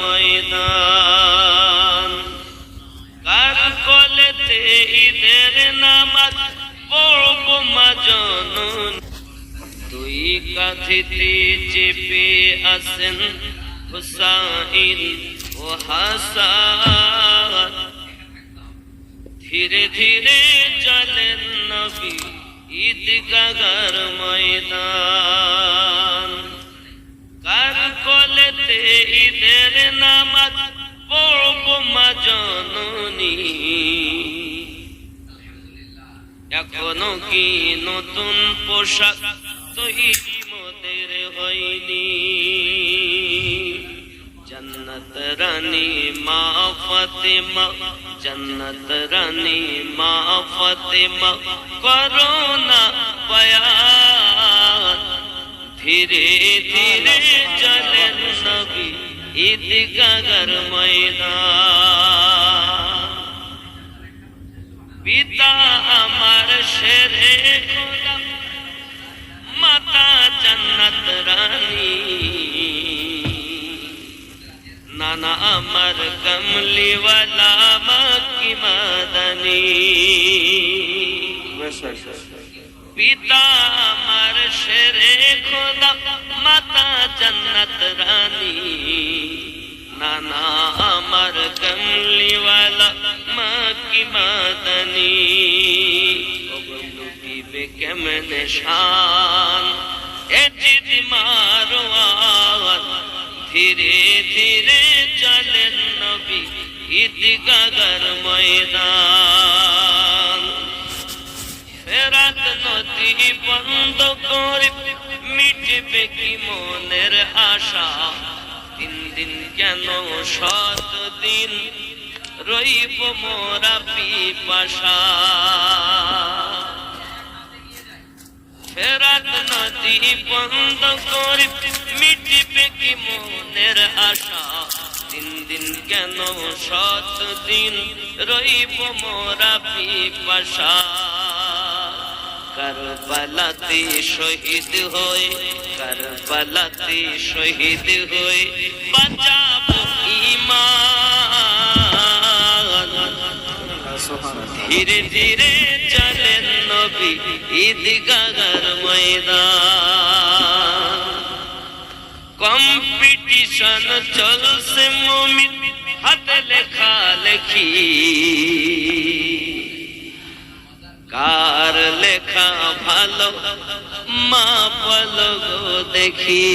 ময়দান। কার কলেতে ঈদের নামাজ পড়ব দুই চেপে আসেন হুসাইন ও হাসান। ধীরে ধীরে চলেন নবী ঈদগাগার ময়দান। এখনও কি নতুন পোশাক তৈরি মোদের হয়নি? জন্নত রানী মা ফাতেমা, জন্নত রানী মা ফাতেমা, করোনা বয়ান। ধীরে ধীরে চলেন নবী ঈদগাগর ময়দান। পিতা আমার শেরে খোদা মাতা জন্নত রানী। নানা আমার কমলিওয়ালা মক্কি মাদানী। পিতা আমার শেরে মাদানী। লুটিবে কেমনে শান? এ জিদ মারওয়ান ধীরে ধীরে চলেন নবী, ঈদগাগর ময়দান। ফেরাত নদী বন্ধ করে মিটবে কি মনের আশা? দিন দিন কেন শত দিন? রইব মোরা পিপাসা। ফেরাত নদী বন্ধ করে মিটবে কি মনের আশা? দিন দিন কেন শত দিন রইব মোরা পিপাসা? কারবালাতে শহীদ হয়ে কারবালাতে শহীদ হয়ে বাঁচাবো ইমান। ধীরে ধীরে চলেন নবী ঈদগাগর ময়দান। কম্পিটিশন চলছে মমিন, হাতে লেখা লেখি। কার লেখা ভালো, মা গো দেখি।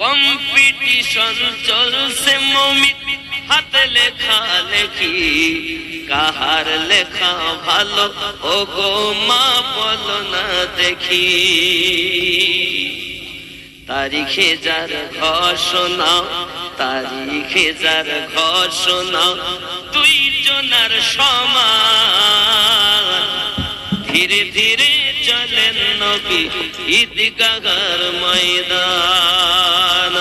কম্পিটিশন চলছে মমিন হাতে লেখা লেখি, কাহার লেখা ভালো ও গো মা বলো না দেখি। তারিখে যার ঘোষণা, তারিখে যার ঘোষণা, দুই জনার সমান। ধীরে ধীরে চলেন নবী ঈদগাগার ময়দান।